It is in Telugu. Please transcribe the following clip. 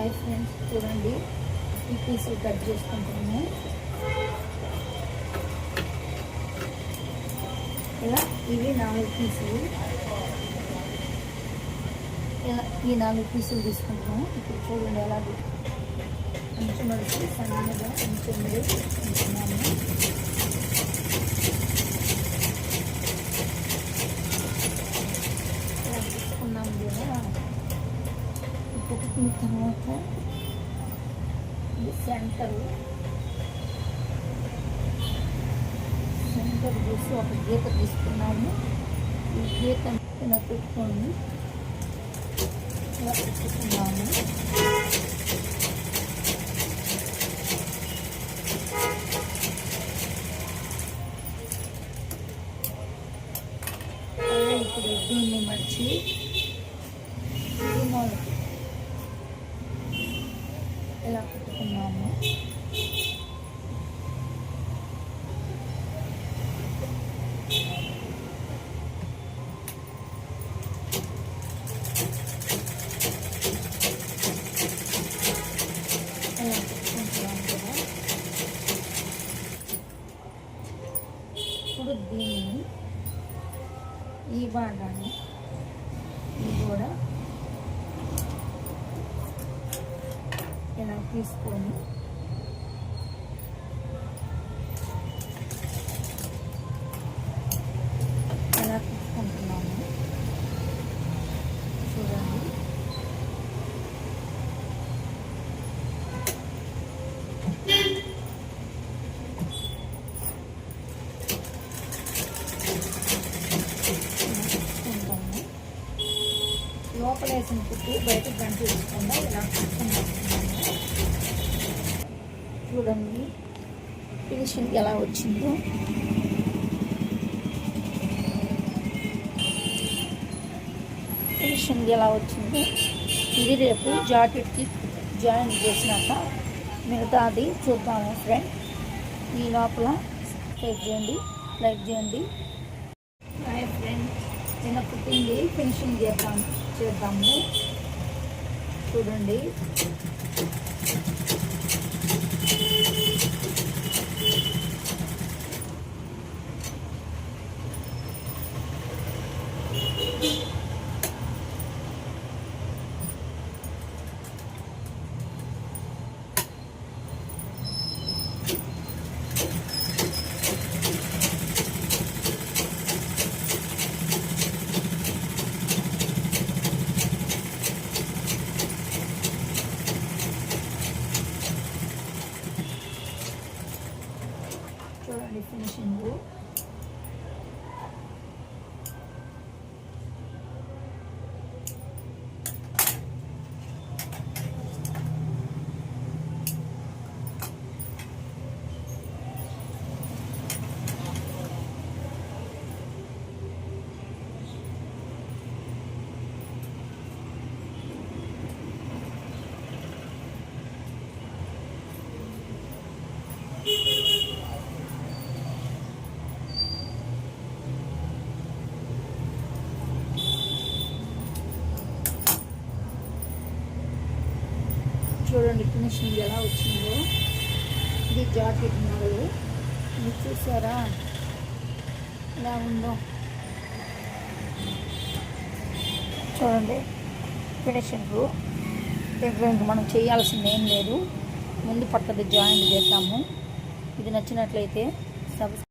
హాయ్ ఫ్రెండ్స్ చూడండి. ఈ పీసులు కట్ చేసుకుంటాము. ఇలా ఇవి నాలుగు పీసులు ఇలా ఈ నాలుగు పీసులు తీసుకుంటాము. ఇప్పుడు చూడండి ఎలా కొంచెం వరకు సన్నగా కొంచెం తీసుకుంటున్నాము తర్వాత ఇది సెంటర్ సెంటర్ చూసి ఒక గీత తీసుకున్నాము. ఈ గీత ఇలా పెట్టుకొని ఇలా పెట్టుకున్నాము. ఇప్పుడు దీన్ని మర్చి ఇది ఇలా పెట్టుకున్నాము ఇప్పుడు దీన్ని ఈ భాగాన్ని ఇది కూడా ఇలా తీసుకొని ఇలా తీసుకుంటున్నాము. చూడండి. లోపల వేసిన కుట్టు బయటకు గంట వేసుకుండా ఇలా తీసుకుంటున్నాము చూడండి. ఫినిషింగ్ ఎలా వచ్చిందో. ఫినిషింగ్ ఎలా వచ్చిందో. ఇది రేపు జాకెట్కి జాయిన్ చేసినాక మిగతాది చూద్దాము ఫ్రెండ్ ఈ లోపల సబ్స్క్రైబ్ చేయండి లైక్ చేయండి. హాయ్ ఫ్రెండ్ నిన్న పుట్టింది ఫినిషింగ్ చేద్దాం చేద్దాము. చూడండి. చూడండి ఫినిషింగ్ చూడండి ఫినిషింగ్ ఎలా వచ్చిందో. ఇది జాకెట్ మోడల్. మీరు చూసారా? ఎలా ఉందో. చూడండి ఫినిషింగ్ ఇంకా ఇంక మనం చేయాల్సింది ఏం లేదు. ముందు పక్కది జాయింట్ చేద్దాము. ఇది నచ్చినట్లయితే సబ్స్క్రైబ్